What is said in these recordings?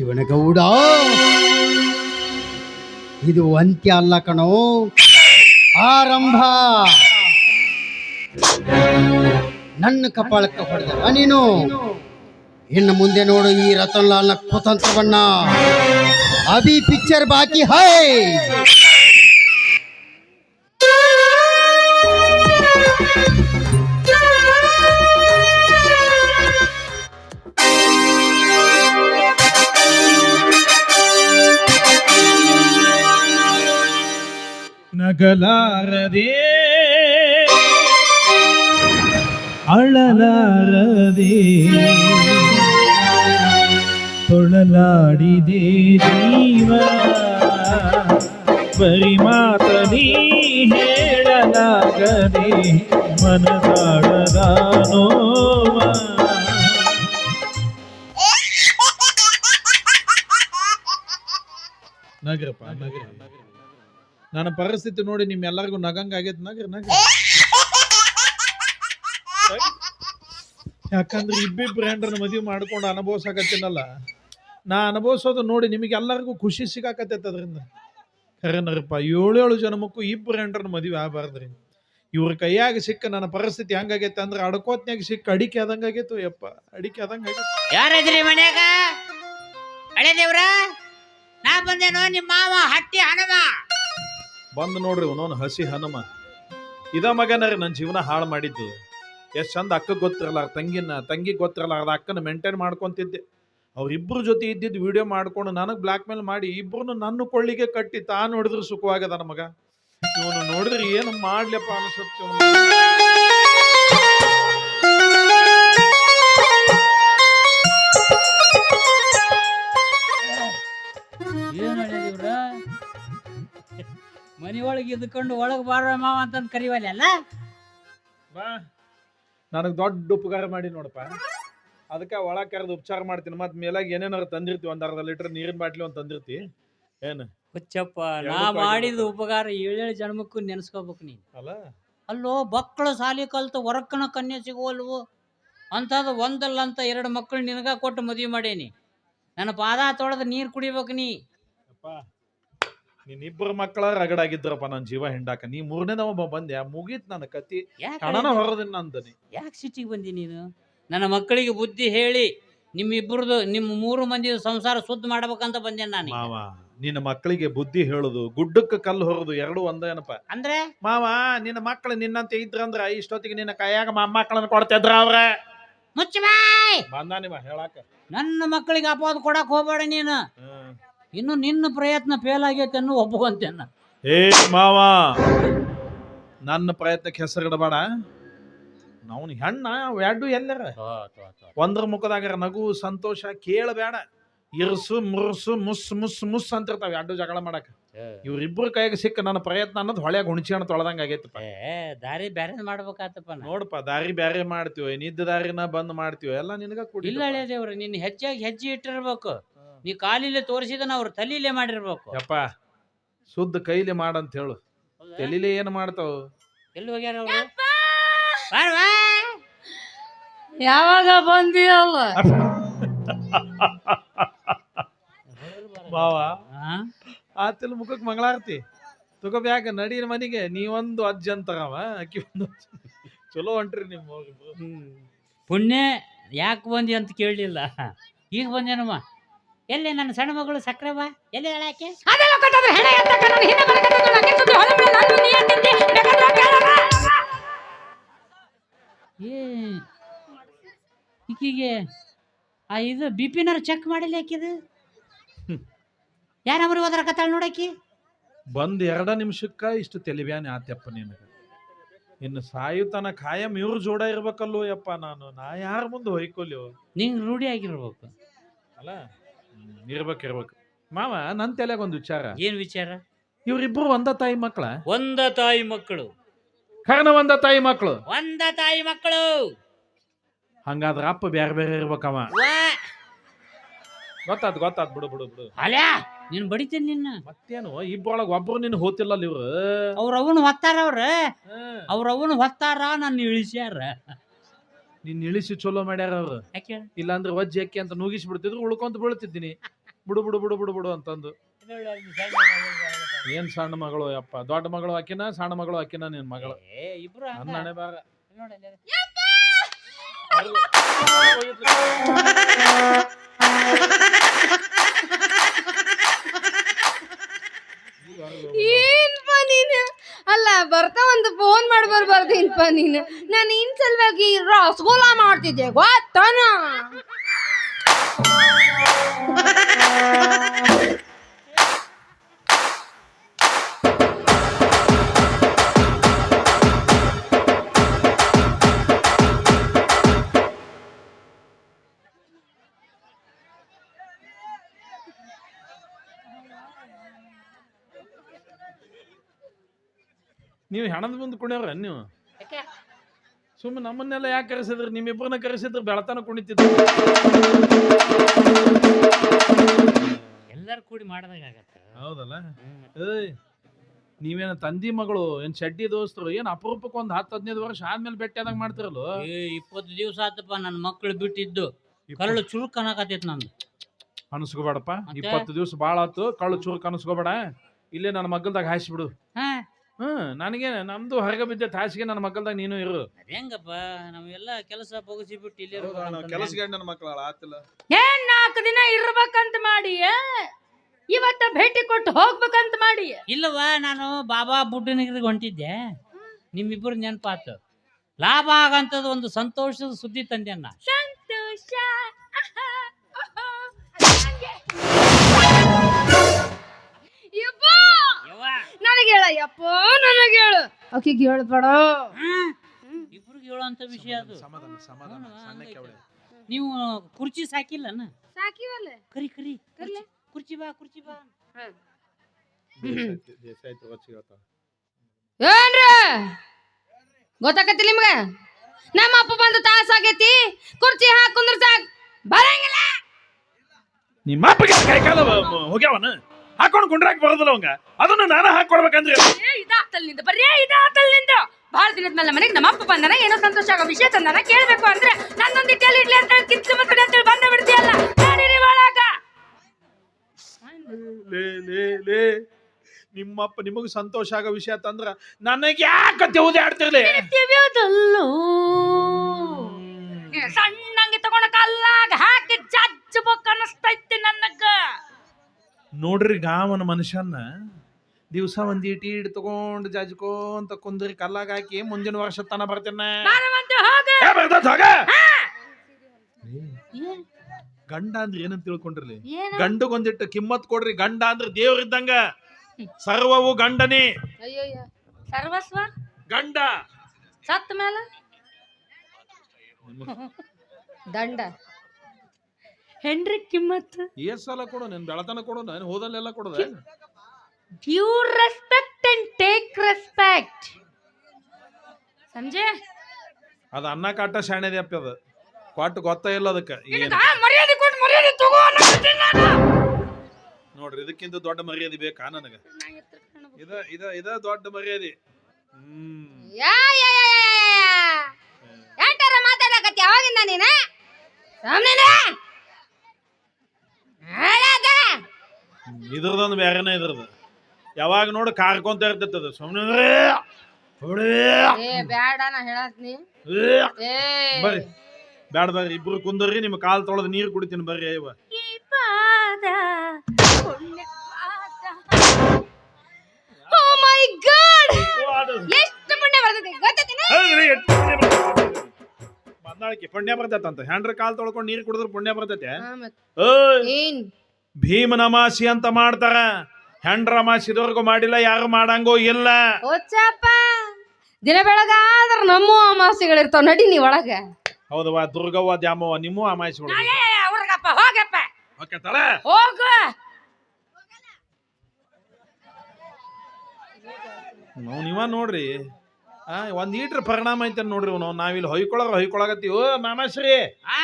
ಶಿವನಗೌಡ. ಇದು ಅಂತ್ಯ ಅಲ್ಲ ಕಣೋ. ಆರಂಭ. ನನ್ನ ಕಪಾಳಕ್ಕೆ ಹೊಡೆದ ನೀನು? ಇನ್ನು ಮುಂದೆ ನೋಡು ಈ ರತನ್ ಲಾಲ್ನ ಕುತಂತ್ರವನ್ನ ಅಭಿ ಪಿಕ್ಚರ್ ಬಾಕಿ ಹೈ. ನಗಲಾರದೆ ಅಳಲಾರದೆ ತೊಳಲಾಡಿದೆ ಜೀವ. ಪರಿಮಾತನಿ ಹೇಳಲಾಗದೆ ಮನದಾಳದ ನೋವ ನಗರಪ್ಪ ನಗರ ನನ್ನ ಪರಿಸ್ಥಿತಿ ನೋಡಿ ನಿಮ್ಮೆಲ್ಲರಿಗೂ ನಗಂಗ ಆಗೈತೆ. ನಗರ ನಗ ಯಾಕಂದ್ರೆ ಇಬ್ಬಿಬ್ರು ಹೆಂಡ್ರನ್ನ ಮದುವೆ ಮಾಡ್ಕೊಂಡು ಅನುಭವಿಸಕತ್ತೀನಲ್ಲ. ನಾ ಅನುಭವಿಸೋದು ನೋಡಿ ನಿಮಗೆಲ್ಲರಿಗೂ ಖುಷಿ ಸಿಗಾಕತ್ತೈತೆ ಅದರಿಂದ. ಖರೇನರಪ್ಪ ಏಳೇಳು ಜನ್ಮಕ್ಕೂ ಇಬ್ಬರು ಹೆಂಡ್ರನ್ನ ಮದುವೆ ಆಗಬಾರ್ದ್ರಿ. ಇವ್ರ ಕೈಯಾಗ ಸಿಕ್ಕ ನನ್ನ ಪರಿಸ್ಥಿತಿ ಹೆಂಗಾಗೈತೆ ಅಂದ್ರೆ ಅಡ್ಕೋತ್ನ್ಯಾಗ ಸಿಕ್ಕ ಅಡಿಕೆ ಆದಂಗೆ ಆಗೈತು ಯಪ್ಪ ಅಡಿಕೆ ಆದಂಗೆ ಆಗೈತೆ. ಯಾರದ್ರಿ ಮನ್ಯಾಗ? ಹಳೆ ದೇವ್ರ? ನಾ ಬಂದೇನೋ ನಿಮ್ಮ ಮಾವ ಹಟ್ಟಿ ಹಣಮ ಬಂದು ನೋಡ್ರಿ ಅವನವನು ಹಸಿ ಹನುಮ. ಇದ ಮಗನರಿ ನನ್ನ ಜೀವನ ಹಾಳು ಮಾಡಿದ್ದು. ಎಷ್ಟು ಚಂದ ಅಕ್ಕ ಗೊತ್ತಿರಲ್ಲ ತಂಗಿನ, ತಂಗಿ ಗೊತ್ತಿರಲ್ಲ ಅಕ್ಕನ ಮೇಂಟೈನ್ ಮಾಡ್ಕೊತಿದ್ದೆ. ಅವ್ರಿಬ್ರ ಜೊತೆ ಇದ್ದಿದ್ದು ವಿಡಿಯೋ ಮಾಡ್ಕೊಂಡು ನನಗೆ ಬ್ಲ್ಯಾಕ್ ಮೇಲ್ ಮಾಡಿ ಇಬ್ರು ನನ್ನ ಕೊಳ್ಳಿಗೆ ಕಟ್ಟಿ ತಾನು ನೋಡಿದ್ರೆ ಸುಖವಾಗದ ನಮಗ ಮಗ. ಇವನು ನೋಡಿದ್ರೆ ಏನು ಮಾಡ್ಲಪ್ಪ ಅನಿಸುತ್ತೆ ಮನಿ ಒಳಗೆ ಇದ್ಕೊಂಡು ಒಳಗೆ ಬಾರ ಮಾವ ಅಂತಂದ್ ಕರಿವಲ್ಲ ಅಲ್ಲ? ಬಾ. ನನಗೆ ದೊಡ್ಡ ಉಪಕಾರ ಮಾಡಿ ನೋಡಪ್ಪ. ಅದಕ್ಕೆ ಒಳಗೆ ಕರೆದು ಉಪಚಾರ ಮಾಡ್ತೀನಿ. ಮತ್ತೆ ಮೇಲಾಗ ಏನೇನಾರು ತಂದಿರ್ತೀವಿ ಒಂದು ಅರ್ಧ ಲೀಟರ್ ನೀರಿನ ಬಾಟ್ಲಿ ಒಂದು ತಂದಿರ್ತಿ. ಏನು? ಹುಚ್ಚಪ್ಪ ನಾ ಮಾಡಿದ ಉಪಕಾರ ಏಳೇಳು ಜನ್ಮಕ್ಕೂ ನೆನೆಸ್ಕೋಬೇಕು ನೀನು. ಅಲ್ಲ? ಅಲ್ಲೋ ಮಕ್ಕಳು ಸಾಲಿ ಕಲ್ತು ಹೊರಕ್ಕನ ಕನ್ಯೆ ಸಿಗುವಲ್ವು? ಅಂಥದ್ದು ಒಂದಲ್ಲ ಅಂತ ಎರಡು ಮಕ್ಕಳು ನಿನಗ ಕೊಟ್ಟು ಮದುವೆ ಮಾಡೇನಿ. ನನ್ನ ಪಾದ ತೊಳೆದು ನೀರು ಕುಡಿಬೇಕು ನೀ. ಅಪ್ಪ ನೀನ್ ಇಬ್ಬರು ಮಕ್ಕಳ ರಗಡಾಗಿದ್ರಪ್ಪ ನನ್ ಜೀವ ಹಿಂಡಾಕ. ನೀ ಮೂರನೇದವ ಬಂದೆ ಮುಗೀತ್ ನನ್ನ ಕತಿ ಹಣನ ಹೊರದಿನ ಅಂದನಿ. ಯಾಕೆ ಸಿಟಿಗೆ ಬಂದಿ ನೀನು? ನನ್ನ ಮಕ್ಕಳಿಗೆ ಬುದ್ಧಿ ಹೇಳಿ ನಿಮ್ಮಿಬ್ಬರದು ನಿಮ್ಮ ಮೂರು ಮಂದಿ ಸಂಸಾರ ಶುದ್ಧ ಮಾಡ್ಬೇಕಂತ ಬಂದೆ ನಾನು ಮಾವ ನಿನ್ನ ಮಕ್ಕಳಿಗೆ ಬುದ್ಧಿ ಹೇಳುದು ಗುಡ್ಡಕ್ಕೆ ಕಲ್ಲು ಹೊರದು ಎರಡು ಒಂದೇನಪ್ಪ ಅಂದ್ರೆ? ಮಾವ ನಿನ್ನ ಮಕ್ಕಳು ನಿನ್ನಂತೆ ಇದ್ರಂದ್ರ ಇಷ್ಟೊತ್ತಿಗೆ ನಿನ್ನ ಕೈಯಾಗ ಮಕ್ಕಳನ್ನ ಕೊಡ್ತಿದ್ರ ಅವ್ರ? ಮುಚ್ಚಬಾಯ್ ಬಂದ ನಿಮ್ಮ ಹೇಳಾಕ. ನನ್ನ ಮಕ್ಕಳಿಗೆ ಅಪವಾದ ಕೊಡಕ್ ಹೋಗ್ಬೇಡ ನೀನು. ಇನ್ನು ನಿನ್ನ ಪ್ರಯತ್ನ ಫೇಲ್ ಆಗೈತೆ ಅನ್ನೋ ಒಪ್ಕೊಂತೇನ ಏ ಮಾವ ನನ್ನ ಪ್ರಯತ್ನಕ್ಕೆ ಹೆಸರಿಡಬೇಡ. ನಾವು ಹೆಣ್ಣ ಎರಡು ಎಲ್ಲರ. ಒಂದ್ರ ಮುಖದಾಗ ನಗು ಸಂತೋಷ ಕೇಳಬೇಡ. ಇರ್ಸು ಮುರ್ಸು ಮುಸ್ ಮುಸ್ ಮುಸ್ ಅಂತಿರ್ತಾವ ಎರಡು ಜಗಳ ಮಾಡಕ. ಇವ್ರಿಬ್ರು ಕೈಗೆ ಸಿಕ್ಕ ನನ್ನ ಪ್ರಯತ್ನ ಅನ್ನೋದು ಹೊಳ್ಯಾಗ ಹುಣಚಿ ತೊಳೆದಂಗ ಆಗೈತಪ್ಪ. ಏ ದಾರಿ ಬ್ಯಾರೆ ಮಾಡ್ಬೇಕಾತಪ್ಪ ನಾ. ನೋಡಪ್ಪ ದಾರಿ ಬ್ಯಾರೆ ಮಾಡ್ತೀವಿ ನಿದ್ದ ದಾರಿನ ಬಂದ್ ಮಾಡ್ತೀವಿ ಎಲ್ಲ ನಿನಗ ಕುಡಿ ಇಲ್ಲ ಹಳೆ ದೇವ್ರ ನಿನ್ನ ಹೆಚ್ಚಾಗಿ ಹೆಜ್ಜೆ ಇಟ್ಟಿರ್ಬೇಕು. ನೀ ಕಾಲಿಲೆ ತೋರಿಸಿದನ ಅವ್ರು ತಲೀಲೆ ಮಾಡಿರ್ಬೇಕು. ಯಪ್ಪ ಶುದ್ಧ ಕೈಲಿ ಮಾಡಂತ ಹೇಳು. ತಲಿಲೆ ಏನ್ ಮಾಡ್ತಾವ? ಎಲ್ಲಿ ಹೋಗ್ಯಾರ ಅವರು. ಯಾವಾಗ ಬಂದಿಯಲ್ಲ? ಬಾವ ಆ? ಆತಿಲ್ ಮುಖಕ್ ಮಂಗಳಾರತಿ. ತಗೋಬ್ಯಾಕ ನಡೀನ ಮನಿಗೆ ನೀವೊಂದು ಅಜ್ಜ ಅಂತಾರವ ಅಕ್ಕಿ ಒಂದು ಅಜ್ಜ. ಚಲೋ ಹೊಂಟ್ರಿ ನಿಮ್ಮ. ಪುಣ್ಯ ಯಾಕೆ ಬಂದಿ ಅಂತ ಕೇಳಲಿಲ್ಲ. ಈಗ ಬಂದೇನಮ್ಮ? ಎಲ್ಲಿ ನನ್ನ ಸಣ್ಣ ಮಗಳು ಸಕ್ರವ? ಬಾ ಎಲ್ಲಿ ಹೇಳಾಕೆ ಅದೆಲ್ಲ ಕೊಟ್ಟದ್ರೆ ಹೆಣ ಹಿಂದೆ ಬರಕತ್ತಿದ್ದು ನನಗೆ ಸುದ್ದಿ ಹೊಲ ಮೇಲೆ ನಾನು ನೀ ಅಂತಿದ್ದೆ ಬೇಕಾದ್ರೆ ಕೇಳಲ್ಲ. ಏ ಈಕಿಗೆ ಆ ಇದು ಬಿ ಪಿನಾರು ಚೆಕ್ ಮಾಡಿಲ್ಲ ಆಕಿದು ಹೋದ್ರ ಕತ್ತಾಳ ನೋಡಾಕಿ ಬಂದ್ ಎರಡ ನಿಮಿಷಕ್ಕ ಇಷ್ಟು ತೆಲಿಬ್ಯಾನೆ ಆತ್ಯಪ್ಪ ನಿನಗೆ. ಇನ್ನು ಸಾಯುತನ ಖಾಯಂ ಇವ್ರ ಜೋಡ ಇರ್ಬೇಕಲ್ಲೋ ಯಪ್ಪ ನಾನು. ನಾ ಯಾರ ಮುಂದೆ ಹೊಯ್ಕೊಲ್ಯೋ ನಿಂಗೆ ರೂಢಿ ಆಗಿರ್ಬೇಕು. ಅಲ್ಲ? ಇರ್ಬೇಕು ಇರ್ಬೇಕು. ಮಾವ ನನ್ ತಲೆಗೆ ಒಂದು ವಿಚಾರ. ಏನ್ ವಿಚಾರ? ಇವ್ರಿಬ್ರು ಒಂದ ತಾಯಿ ಮಕ್ಕಳ ಒಂದ ತಾಯಿ ಮಕ್ಕಳು. ಕಾರಣ ಒಂದ ತಾಯಿ ಮಕ್ಕಳು ಒಂದ ತಾಯಿ ಮಕ್ಕಳು. ಹಂಗಾದ್ರ ಅಪ್ಪ ಬೇರೆ ಬೇರೆ ಇರ್ಬೇಕವ. ಗೊತ್ತಾದ್ ಗೊತ್ತಾದ್ ಬಿಡು ಬಿಡು ಬಿಡು. ಅಲ್ಯಾ ನೀನ್ ಬಡಿತೀನಿ ನಿನ್ನ? ಮತ್ತೇನು ಇಬ್ಬರೊಳಗ ಒಬ್ರು ನಿನ್ ಹೋತಿಲ್ಲ ಇವ್ರು? ಅವ್ರ ಅವನು ಹೊತ್ತಾರ ಅವ್ರ? ಅವ್ರ ಅವನು ಹೊತ್ತಾರ ನನ್ನ ಇಳಿಸ್ಯಾರ. ನಿನ್ ಇಳಿಸಿ ಚಲೋ ಮಾಡ್ಯಾರ ಅವ್ರು. ಯಾಕೆ? ಇಲ್ಲಾಂದ್ರೆ ವಜ್ಜಿ ಅಕ್ಕಿ ಅಂತ ನುಗಿಸಿ ಬಿಡ್ತಿದ್ರು ಉಳ್ಕೊಂತ ಬೀಳ್ತಿದ್ದೀನಿ. ಬಿಡು ಬಿಡು ಬಿಡು ಬಿಡು ಬಿಡು ಅಂತಂದು. ಏನ್ ಸಣ್ಣ ಮಗಳು ಯಪ್ಪ ದೊಡ್ಡ ಮಗಳು ಆಕಿನ ಸಣ್ಣ ಮಗಳು ಆಕಿನ ನಿನ್ ಮಗಳು? ಏ ಇಬ್ರು. ನನ್ನ ಹಣೆ ಬಾರ ಅಲ್ಲಿ. ಏನ್ಪ ನೀನು ಅಲ್ಲ ಬರ್ತಾ ಒಂದು ಫೋನ್ ಮಾಡಿ ಬರ್ಬಾರ್ದೇನ್ಪ ನೀನು ನಾನು ಇನ್ ಸಲುವಾಗಿ ರಸಗುಲ್ಲ ಮಾಡ್ತಿದ್ದೆ ಗೊತ್ತಾನ ನೀವು ಹೆಣದ ಮುಂದೆ ಕುಣಿಯವ್ರ ನೀವು? ಸುಮ್ಮನೆ ನಮ್ಮನ್ನೆಲ್ಲ ಯಾಕೆ ಕರೆಸಿದ್ರು? ನಿಮ್ಮಿಬ್ಬರನ್ನ ಕರೆಸಿದ್ರು ಬೆಳತನ ಕುಣಿತಿದ್ರು ಎಲ್ಲರೂ ಕೂಡಿ ಮಾಡಿದಾಗ ಆಗತ್ತ. ಹೌದಲ್ಲ? ಏಯ್ ನೀವೇನ ತಂದಿ ಮಗಳು ಏನ್ ಚಡ್ಡಿ ದೋಸ್ತರು ಏನ್ ಅಪರೂಪಕ್ಕೆ ಒಂದು ಹತ್ತು ಹದಿನೈದು ವರ್ಷ ಆದ್ಮೇಲೆ ಭೇಟಿ ಆದಾಗ ಮಾಡ್ತಿರಲ್ಲ ಏ ಇಪ್ಪತ್ತು ದಿವಸ ಆತಪ್ಪ ನನ್ನ ಮಕ್ಕಳು ಬಿಟ್ಟಿದ್ದು. ಕರಳು ಚುರುಕ್ ಅನ್ನಕತ್ತೈತಿ ನಂದು. ಅನ್ಸ್ಕೋಬೇಡಪ್ಪ? ಇಪ್ಪತ್ತು ದಿವಸ ಭಾಳ ಆತು. ಕಳ್ಳು ಚೂರು ಅನ್ಸ್ಕೋಬೇಡ. ಇಲ್ಲೇ ನನ್ನ ಮಗ್ಗಲ್ದಾಗ ಹಾಯಿಸ್ಬಿಡು. ಹ್ಮ್ ನನಗೆ ನಮ್ದು ಹೊರಗೆ ಬಿದ್ದ ತಾಸಿಗೆ ನನ್ನ ಮಕ್ಕಳದಾಗ ನೀನು ಇರು. ಅದೇಂಗಪ್ಪ ನಾವೆಲ್ಲ ಕೆಲಸ ಪಗಸಿ ಬಿಟ್ಟು ಇಲ್ಲಿ ಗಂಡನ ಮಕ್ಕಳ ಆತಿಲ್ಲ ಏನ್ ನಾಲ್ಕು ದಿನ ಇರ್ಬೇಕಂತ ಮಾಡಿ ಇವತ್ತ ಭೇಟಿ ಕೊಟ್ಟು ಹೋಗ್ಬೇಕಂತ ಮಾಡಿ ಇಲ್ಲವಾ ನಾನು ಬಾಬಾ ಬುಡ್ಡನಿಗೆ ಹೊಂಟಿದ್ದೆ. ನಿಮ್ಮಿಬ್ಬರು ನೆನಪಾತು. ಲಾಭ ಆಗಂತದ ಒಂದು ಸಂತೋಷದ ಸುದ್ದಿ ತಂದೆ ಅಣ್ಣ ಸಂತೋಷ. ನನಗೆ ಹೇಳ ಯಪ್ಪ ನನಗೆ ಹೇಳು. ಆಕಿಗೆ ಹೇಳ್ಬೇಡ ಇಬ್ರಿಗೆ ಹೇಳುವಂತ ವಿಷಯ ಅದು. ಸಮಾಧಾನ ಸಮಾಧಾನ ಸಣ್ಣಕ್ಕೆ. ಅವಳೆ. ನೀವು ಕುರ್ಚಿ ಸಾಕಿಲ್ಲನ? ಸಾಕಿವಲ್ಲ? ಕರಿ ಕರಿ ಕರ್ಲೆ? ಕುರ್ಚಿ- ಬಾ ಕುರ್ಚಿ ಬಾ. ದೇಸಾಯ್ತು ರೊಚ್ಚಿ ಹೇಳ್ತಾವ. ಏನ್ರ? ಗೊತ್ತಾಕತಿ ನಿಮ್ಗ? ನಮ್ಮ ಅಪ್ಪ ಬಂದು ತಾಸ ಆಗೈತಿ ಕುರ್ಚಿ ಹಾಕುಂದ್ರ ಕುಂದ್ರ ಸಾಕ್ ಬರಂಗಿಲ್ಲ. ನಿಮ್ಮ ಅಪ್ಪಗೆ ಕೈ ಕಾಲ ಹೋಗ್ಯಾವನ? ಹಾಕೊಂಡು ಕುಂಡ್ರಾಕ್ ಬರೋದಿಲ್ಲ ಅವಂಗ. ಅದನ್ನು ನಾನು ಹಾಕೊಡ್ಬೇಕಂದ್ರೆ ಏ ಇದಾತಲ್ನಿಂದ ಬರೀ ಇದಾತಲ್ನಿಂದ. ಬಹಳ ದಿನದ ಮೇಲೆ ಮನೆಗೆ ನಮ್ಮ ಅಪ್ಪ ಬಂದನ ಏನೋ ಸಂತೋಷ ಆಗೋ ವಿಷಯ ತಂದನ ಕೇಳ್ಬೇಕು ಅಂದ್ರೆ ನನ್ನೊಂದು ಇಟ್ಟಲ್ಲಿ ಇಡ್ಲಿ ಅಂತ ಹೇಳಿ ಕಿತ್ತು ಮತ್ತೆ ಅಂತ ಹೇಳಿ ಬಂದ ಬಿಡ್ತೀಯಲ್ಲ. ಒಳಗ. ಲೇ ಲೇ ಲೇ. ನಿಮ್ಮಪ್ಪ ನಿಮಗೆ ಸಂತೋಷ ಆಗೋ ವಿಷಯ ತಂದ್ರ ನನಗೆ ಯಾಕೆ ತೆವುದೇ ಆಡ್ತಿರ್ಲಿ? ಸಣ್ಣಂಗೆ ತಗೊಂಡ ಕಲ್ಲಾಗ ಹಾಕಿ ಜಜ್ಜಬೇಕು ಅನ್ನಿಸ್ತೈತಿ ನನಗ. ನೋಡ್ರಿ ಗಾವನ ಮನುಷ್ಯನ ದಿವಸ ಒಂದ್ ಇಟಿ ಇಟ್ ತಗೊಂಡ್ ಜಾಜ್ಕೊಂತ ಕುಂದ್ರಿ ಕಲ್ಲಾಗ ಹಾಕಿ ಮುಂದಿನ ವರ್ಷ ತನ ಬರ್ತೇನೆ ಗಂಡ ಅಂದ್ರೆ ಏನಂತ ತಿಳ್ಕೊಂಡ್ರಿ ಏನು? ಗಂಡಗೊಂದಿಟ್ಟು ಕಿಮ್ಮತ್ ಕೊಡ್ರಿ. ಗಂಡ ಅಂದ್ರೆ ದೇವ್ರಿದ್ದಂಗ ಸರ್ವವು ಗಂಡನೇ. ಅಯ್ಯಯ್ಯ. ಸರ್ವಸ್ವ? ಗಂಡ. ಸತ್ತ ಮೇಲೆ? ದಂಡ. ಹೆಂಡ್ರಿ ಕಿಮ್ಮತ್? ಏಸ್ ಸಲ ಕೊಡು ನಿನ್ ಬೆಳತನ ಕೊಡು ನಾನು ಹೋದಲ್ಲೆಲ್ಲ ಕೊಡದ? Due respect and take respect ಸಂಜೆ? ಅದು ಅನ್ನ ಕಾಟ ಶಾಣೆದಿ ಅಪ್ಪ ಅದು. ಕೊಟ್ಟು ಗೊತ್ತ ಇಲ್ಲ ಅದಕ್ಕೆ. ಏನ್ ಮರ್ಯಾದೆ ಕೊಟ್ಟು ಮರ್ಯಾದೆ ತಗೋ ಅನ್ನಕತ್ತೀನಿ ನಾನು. ನೋಡ್ರಿ ಇದಕ್ಕಿಂತ ದೊಡ್ಡ ಮರ್ಯಾದೆ ಬೇಕಾ ನನಗೆ? ಇದ ಇದ ಇದ ದೊಡ್ಡ ಮರ್ಯಾದೆ. ಹ್ಮ್. ಯಾ ಯಾ ಯಾ ಯಾ ಯಾ ಯಾ. ಯಾಟಾರ ಮಾತಾಡಕತ್ತಿ ಅವಾಗಿಂದ ನೀನ? ಯಾ. ಇದ್ರದೊಂದು ಬೇರೆನೇ ಇದ್ರದ. ಯಾವಾಗ ನೋಡು ಕಾರ್ಕೊಂತ ಇರ್ತೈತೆ ಅದು ಸುಮ್ಮನೆ ಏ ಬ್ಯಾಡ ನಾ ಹೇಳತ್ನಿ ಏ. ಬರ್ರಿ. ಬ್ಯಾಡ ಬರ್ರಿ. ಇಬ್ರು ಕುಂದರ್ರಿ ನಿಮ್ಮ ಕಾಲ್ ತೊಳೆದು ನೀರು ಕುಡಿತೀನಿ ಬರ್ರಿ ಅಯ್ಯವ ಈ ಪಾದ ಪುಣ್ಯ ಪಾದ. ಓ ಮೈ ಗಾಡ್ ಎಷ್ಟು ಪುಣ್ಯ ಬರ್ತೈತಿ ಗೊತ್ತೈತಿನ? ಬಂದಾಳಕ್ಕೆ ಪುಣ್ಯ ಬರ್ತೈತಂತ ಹೆಂಡ್ರ ಕಾಲ್ ತೊಳ್ಕೊಂಡು ನೀರು ಕುಡಿದ್ರೆ ಪುಣ್ಯ ಬರ್ತೈತೆ. ಭೀಮ ನಮಾಸಿ ಓಯ್ ಏನ್? ಭೀಮನ ಅಮಾಸಿ ಅಂತ ಮಾಡ್ತಾರ. ಹೆಂಡ್ರ ಮಾಸಿದವ್ರಿಗೂ ಇದುವರೆಗೂ ಮಾಡಿಲ್ಲ ಯಾರು ಮಾಡಂಗೋ ಇಲ್ಲ. ಓಚಪ್ಪ ದಿನ ಬೆಳಗಾದ್ರ ನಮ್ಮ ಅಮಾಸೆಗಳಿರ್ತಾವ ನಡಿ ನೀ ಒಳಗ. ಹೌದವ್ವ ದುರ್ಗವ್ವ ದ್ಯಾಮವ್ವ ನಿಮ್ಮೂ ಅಮಾಸಿಗಳು ಅವ್ರಿಗಪ್ಪ ಹೋಗಪ್ಪ. ಓಕೆ ಹೋಗು. ನಾವು ನೀವ ನೋಡ್ರಿ. ಒಂದ್ ಈಟ್ರ ಪರಿಣಾಮ ಐತೆ ನೋಡ್ರಿ ನಾವು ನಾವಿಲ್ಲಿ ಹೊಯ್ಕೊಳಗ ಹೊಯ್ಕೊಳಗತ್ತೀವಿ ಓ ಮಾಮಾಶ್ರೀ. ಆ?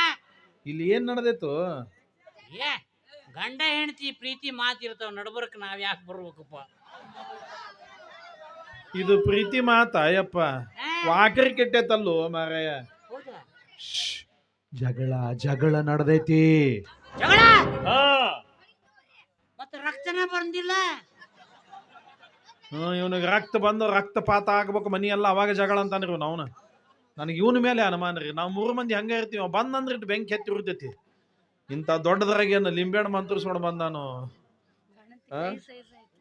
ಇಲ್ಲಿ ಏನ್ ನಡೆದಿತ್ತು ಏ ಗಂಡ ಹೆಂಡತಿ ಪ್ರೀತಿ ಮಾತಿರ್ತಾವ ನಡ್ಬರ್ಕ್ ನಾವ್ ಯಾಕೆ ಬರ್ಬೇಕಪ್ಪ? ಇದು ಪ್ರೀತಿ ಮಾತ ಯಪ್ಪ ವಾಕರಿ ಕೆಟ್ಟೈತಲ್ಲೋ ಮಾರಾಯ. ಹೌದಾ? ಶ್ಶ್, ಜಗಳ ಜಗಳ ನಡೆದೈತಿ. ಜಗಳ? ಹಾ. ರಕ್ತನ ಬಂದಿಲ್ಲ? ಇವನಿಗೆ ರಕ್ತ ಬಂದು ರಕ್ತಪಾತ ಆಗ್ಬೇಕು ಮನಿ ಎಲ್ಲ ಅವಾಗ ಜಗಳ ಅಂತಾನ್ರಿ ಇವ್ನು ಅವನು ನನಗೆ ಇವನ ಮೇಲೆ ಅನುಮಾನ ರೀ ನಾವು ಮೂರು ಮಂದಿ ಹಂಗೆ ಇರ್ತೀವಿ ಅವ ಬಂದಂದ್ರೆ ಇಟ್ಟು ಬೆಂಕಿ ಹತ್ತಿ ಉರ್ತೈತಿ ಇಂಥ ದೊಡ್ಡದ್ರಾಗೇನು ಲಿಂಬೆಹಣ್ಣು ಮಂತ್ರಿಸ್ಕೊಂಡು ಬಂದಾನು ನಾನು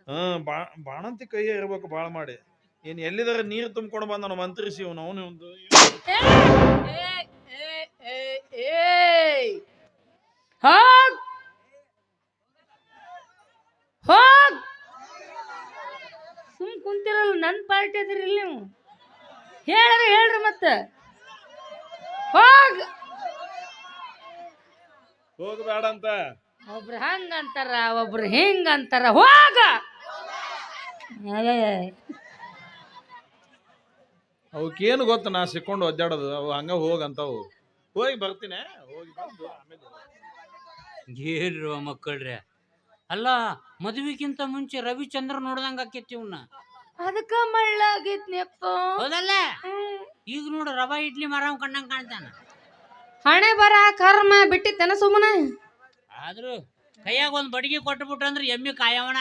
ಹ್ಮ್ ಬಾ ಬಾಣಂತಿ ಕೈ ಇರ್ಬೇಕು ಭಾಳ ಮಾಡಿ ಏನು ಎಲ್ಲಿದಾರೆ ನೀರು ತುಂಬ್ಕೊಂಡು ಬಂದಾನು ಮಂತ್ರಿಸಿ ಇವನು ಅವನು ಒಂದು ಹೋಗ್ ಹೋಗ್ ಸುಮ್ ಕುಂತಿರಲ್ಲ ನನ್ನ ಪಾರ್ಟಿ ಅದ್ರಿ ನೀವು. ಹೇಳ್ರಿ ಹೇಳ್ರಿ ಮತ್ತೆ. ಹೋಗ್. ಹೋಗಬೇಡ ಅಂತ ಒಬ್ರು ಹಂಗ ಅಂತಾರ ಒಬ್ರು ಹಿಂಗ ಅಂತಾರ ಹೋಗ. ಅವಕ್ಕೇನು ಗೊತ್ತು ನಾ ಸಿಕ್ಕೊಂಡು ಒದ್ದಾಡೋದು ಅವು ಹಂಗ ಹೋಗಂತಾವು. ಹೋಗಿ ಬರ್ತೀನಿ ಹೋಗಿ ಬಂದು ಆಮೇಲೆ ಏನ್ರಿ ಮಕ್ಕಳ್ರೆ. ಅಲ್ಲ ಮದುವೆಗಿಂತ ಮುಂಚೆ ರವಿಚಂದ್ರ ನೋಡ್ದಂಗ ಆಕೈತಿ ಇವ್ನ. ಅದಕ್ಕ ಮಳ್ಳಾಗೈತ್ನಿಯಪ್ಪ ಹೌದಲ್ಲ? ಈಗ ನೋಡು ರವಾ ಇಡ್ಲಿ ಮಾರವ್ ಕಣ್ಣಂಗ್ ಕಾಣ್ತಾನ. ಹಣೆ ಬರ ಕರ್ಮ ಬಿಟ್ಟಿತ್ತನ ಸುಮ್ಮನೆ? ಆದ್ರೂ ಕೈಯಾಗ ಒಂದ್ ಬಡಿಗೆ ಕೊಟ್ಬಿಟ್ಟು ಅಂದ್ರೆ ಎಮ್ಮಿ ಕಾಯವಣ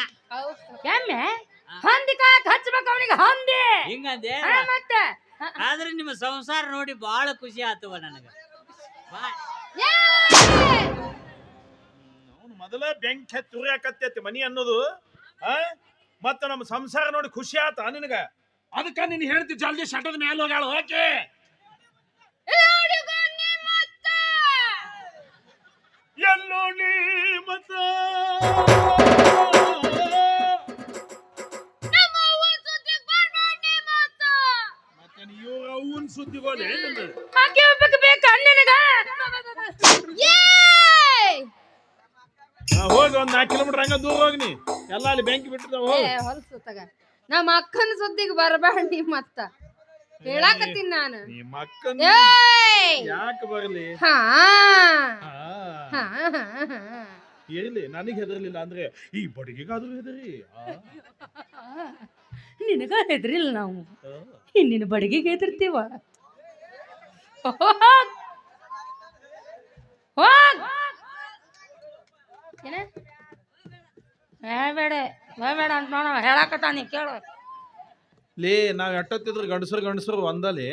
ಎಮ್ಮೆ? ಹಂದಿ ಕಾಯಕ್ ಹಚ್ಬೇಕು ಅವನಿಗೆ ಹಂದಿ. ಹಿಂಗಂದೆ? ಹಾ, ಮತ್ತೆ. ಆದ್ರೆ ನಿಮ್ಮ ಸಂಸಾರ ನೋಡಿ ಬಹಳ ಖುಷಿ ಆತವ ನನಗ. ಬಾ. ಅವ್ನು ಮೊದಲ ಬೆಂಕಿ ಹತ್ತಿ ಉರಿಯಾಕತ್ತೈತಿ ಮನಿ ಅನ್ನೋದು. ಆ ಮತ್ತ ನಮ್ಮ ಸಂಸಾರ ನೋಡಿ ಖುಷಿ ಆತ ನಿನಗ. ಅದಕ್ಕ ನೀನು ಹೇಳ್ತಿ ಜಲ್ದಿ ಶಟದ ಮೇಲೆ ಹೋಗ್ಯಾಳ ಓಕೆ ಎಲ್ಲೋ ನೀ ಮತ ಅವನ್ ಸುದ್ದಿಗೋಲೆ ಬೇಕಾ ನಿನಗ ಹೋಗಿ ಒಂದ್ ನಾಲ್ಕು ಕಿಲೋಮೀಟರ್ ಹಂಗ ದೂರ ಹೋಗಿ ನೀ ಎಲ್ಲ ಅಲ್ಲಿ ಬೆಂಕಿ ಬಿಟ್ಟಿರ್ತಾವ ಏ ಹೊಲ್ಸು ತಗ. ನಮ್ಮ ಅಕ್ಕನ ಸುದ್ದಿಗೆ ಬರಬೇಡ ನೀ ಮತ್ತ ಹೇಳಾಕತ್ತೀನಿ ನಾನು. ನಿಮ್ಮ ಅಕ್ಕನ ಏಯ್! ಯಾಕೆ ಬರಲಿ? ಹಾ. ಹಾ. ಹಾ ಹಾ ಇರ್ಲಿ ನನಗೆ ಹೆದರ್ಲಿಲ್ಲ ಅಂದ್ರೆ ಈ ಬಡಿಗೆಗಾದ್ರೂ ಹೆದರಿ. ಆ, ನಿನಗ ಹೆದ್ರಿಲ್ಲ ನಾವು. ಆ. ನಿನ್ನ ಬಡಿಗೆಗೆ ಹೆದರ್ತೀವ? ಏನ? ಲೇ, ನಾವ್ ಎಟ್ಟೊತ್ತಿದ್ರು ಗಂಡಸರು ಗಂಡಸರು ಒಂದಲ್ಲಿ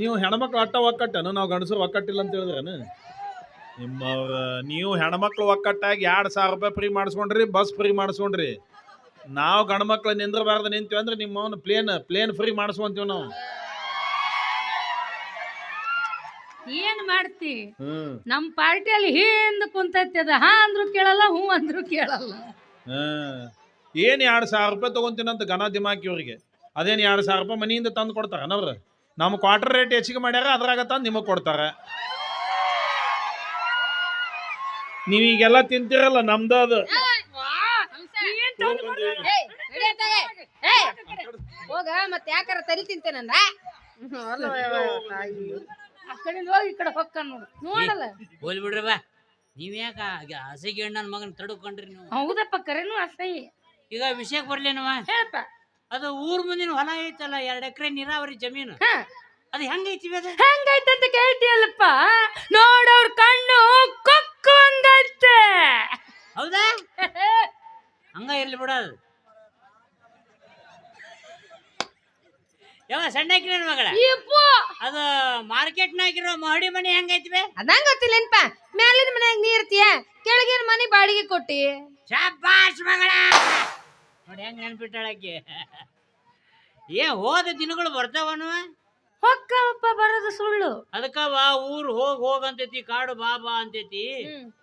ನೀವು ಹೆಣ್ಮಕ್ಳು ಅಟ್ಟ ಒಕ್ಕಟ್ಟನು? ನಾವು ಗಂಡಸರು ಒಕ್ಕಟ್ಟಿಲ್ಲ ಅಂತ ಹೇಳಿದ್ರೇನು? ನಿಮ್ಮ ನೀವು ಹೆಣ್ಮಕ್ಳು ಒಕ್ಕಟ್ಟಾಗಿ ಎರಡು ಸಾವಿರ ರೂಪಾಯಿ ಫ್ರೀ ಮಾಡಿಸ್ಕೊಂಡ್ರಿ, ಬಸ್ ಫ್ರೀ ಮಾಡಿಸ್ಕೊಂಡ್ರಿ. ನಾವು ಗಂಡ್ಮಕ್ಳು ನಿಂದ್ರಬಾರ್ದು ನಿಂತೀವಿ ಅಂದ್ರೆ ನಿಮ್ಮವನ್ನ ಪ್ಲೇನ್ ಪ್ಲೇನ್ ಫ್ರೀ ಮಾಡಿಸ್ಕೊಂತೀವಿ ನಾವು. ಏನ್ ಮಾಡ್ತಿ? ನಮ್ ಪಾರ್ಟಿಯಲ್ಲಿ ಹಿಂದ ಕುಂತೈತಿ ಅದ ಹಾ ಅಂದ್ರು ಕೇಳಲ್ಲ ಹ್ಞೂ ಅಂದ್ರು ಕೇಳಲ್ಲ. ಏನ್ ಎರಡ್ ಸಾವಿರ ರೂಪಾಯಿ ತಗೊಂತೀನಂತ ಘನ ದಿಮಾಕಿ ಅವ್ರಿಗೆ ಅದೇನ್ ಎರಡು ಸಾವಿರ ರೂಪಾಯಿ ಮನೆಯಿಂದ ತಂದು ಕೊಡ್ತಾರ ಅವ್ರು ನಮ್ಮ ಕ್ವಾರ್ಟರ್ ರೇಟ್ ಹೆಚ್ಚಿಗೆ ಮಾಡ್ಯಾರ ಅದ್ರಾಗ ತಂದು ನಿಮಗೆ ಕೊಡ್ತಾರ. ನೀವೀಗೆಲ್ಲ ತಿಂತಿರಲ್ಲ ನಮ್ದು ಅದು. ಹೋಗ ಮತ್ತೆ ಯಾಕಾರ ತರಿ ತಿಂತೇನಂದ ಆ ಕಡೆಯಿಂದ ಹೋಗಿ ಈ ಕಡೆ ಹೊಕ್ಕ ನೋಡು. ನೋಡಲ್ಲ. ಹೋಲ್ ಬಿಡ್ರಿ ಬಾ. ನೀವ್ ಯಾಕ ಹಸಿಗೆ ನನ್ನ ಮಗನ ತಡ್ಕೊಂಡ್ರಿ ನೀವು? ಹೌದಪ್ಪ ಕರೆನು ಅಸಹ್ಯ. ಈಗ ವಿಷಯಕ್ಕೆ ಬರ್ಲೇನವ? ಹೇಳಪ್ಪ. ಅದು ಊರ್ ಮುಂದಿನ ಹೊಲ ಐತಲ್ಲ ಎರಡ್ ಎಕರೆ ನೀರಾವರಿ ಜಮೀನು. ಹಾ. ಅದು ಹೆಂಗೈತಿ ಅದು? ಹೆಂಗೈತಂತ ಕೇಳ್ತೀಯಲ್ಲಪ್ಪ? ನೋಡವ್ರ ಕಣ್ಣು ಕೊಕ್ಕು ಹಂಗೈತೆ ಹೌದಾ? ಹಂಗ ಇರ್ಲಿ ಬಿಡ ಅದು. ಯಾವ ಸಣ್ಣಕಿ ನನ್ ಮಗಳ? ಇಪ್ಪು ಅದು ಮಾರ್ಕೆಟ್ನಾಗಿರೋ ಮಹಡಿ ಮನಿ ಹೆಂಗೈತಿ ಬೇ? ಅದಂಗ ಗೊತ್ತಿಲ್ಲೇನ್ಪ ಮ್ಯಾಲಿನ ಮನ್ಯಾಗ ನೀ ಇರ್ತೀಯ ಕೆಳಗಿನ ಮನೆ ಬಾಡಿಗೆ ಕೊಟ್ಟಿ. ಶಾಬಾಷ್ ಮಗಳ! ನೋಡಿ ಹೆಂಗ್ ನೆನ್ಪಿಟ್ಟಾಳಕ್ಕೆ ಏ ಹೋದ ದಿನಗಳು ಬರ್ತಾವನು ಹೊಕ್ಕವಪ್ಪ ಬರೋದು ಸುಳ್ಳು. ಅದಕ್ಕವ ಊರ್ ಹೋಗ್ ಹೋಗ ಅಂತೈತಿ ಕಾಡು ಬಾಬಾ ಅಂತೈತಿ.